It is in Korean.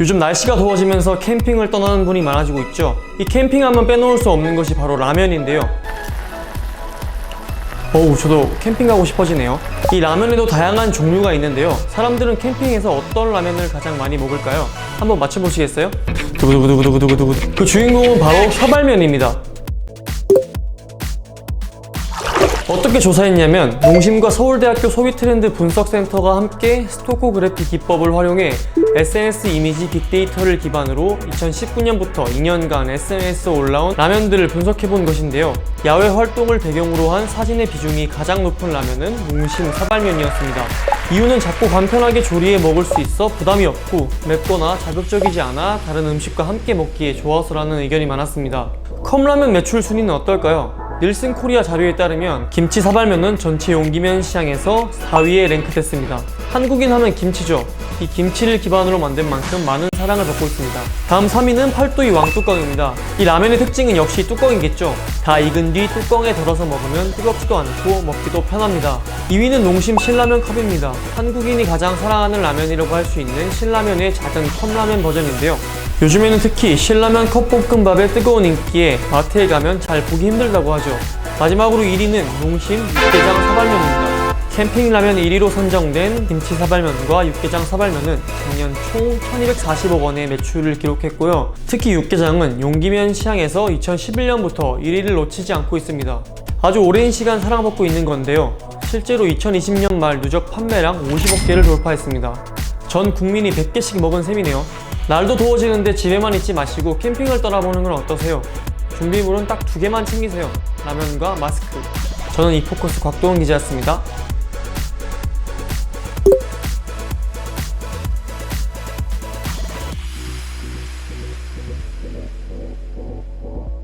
요즘 날씨가 더워지면서 캠핑을 떠나는 분이 많아지고 있죠. 이 캠핑하면 빼놓을 수 없는 것이 바로 라면인데요. 어우, 저도 캠핑 가고 싶어지네요. 이 라면에도 다양한 종류가 있는데요. 사람들은 캠핑에서 어떤 라면을 가장 많이 먹을까요? 한번 맞춰보시겠어요? 두구두구두구두구두구두구. 그 주인공은 바로 사발면입니다. 어떻게 조사했냐면 농심과 서울대학교 소비 트렌드 분석센터가 함께 스토코그래피 기법을 활용해 SNS 이미지 빅데이터를 기반으로 2019년부터 2년간 SNS에 올라온 라면들을 분석해 본 것인데요. 야외 활동을 배경으로 한 사진의 비중이 가장 높은 라면은 농심 사발면이었습니다. 이유는 작고 간편하게 조리해 먹을 수 있어 부담이 없고 맵거나 자극적이지 않아 다른 음식과 함께 먹기에 좋아서라는 의견이 많았습니다. 컵라면 매출 순위는 어떨까요? 닐슨 코리아 자료에 따르면 김치 사발면은 전체 용기면 시장에서 4위에 랭크됐습니다. 한국인 하면 김치죠. 이 김치를 기반으로 만든 만큼 많은 사랑을 받고 있습니다. 다음 3위는 팔도이 왕뚜껑입니다. 이 라면의 특징은 역시 뚜껑이겠죠. 다 익은 뒤 뚜껑에 덜어서 먹으면 뜨겁지도 않고 먹기도 편합니다. 2위는 농심 신라면 컵입니다. 한국인이 가장 사랑하는 라면이라고 할 수 있는 신라면의 작은 컵라면 버전인데요. 요즘에는 특히 신라면 컵볶음밥의 뜨거운 인기에 마트에 가면 잘 보기 힘들다고 하죠. 마지막으로 1위는 농심 육개장 사발면입니다. 캠핑 라면 1위로 선정된 김치 사발면과 육개장 사발면은 작년 총 1240억 원의 매출을 기록했고요. 특히 육개장은 용기면 시장에서 2011년부터 1위를 놓치지 않고 있습니다. 아주 오랜 시간 사랑받고 있는 건데요. 실제로 2020년 말 누적 판매량 50억 개를 돌파했습니다. 전 국민이 100개씩 먹은 셈이네요. 날도 더워지는데 집에만 있지 마시고 캠핑을 떠나보는 건 어떠세요? 준비물은 딱 두 개만 챙기세요. 라면과 마스크. 저는 이포커스 곽도원 기자였습니다.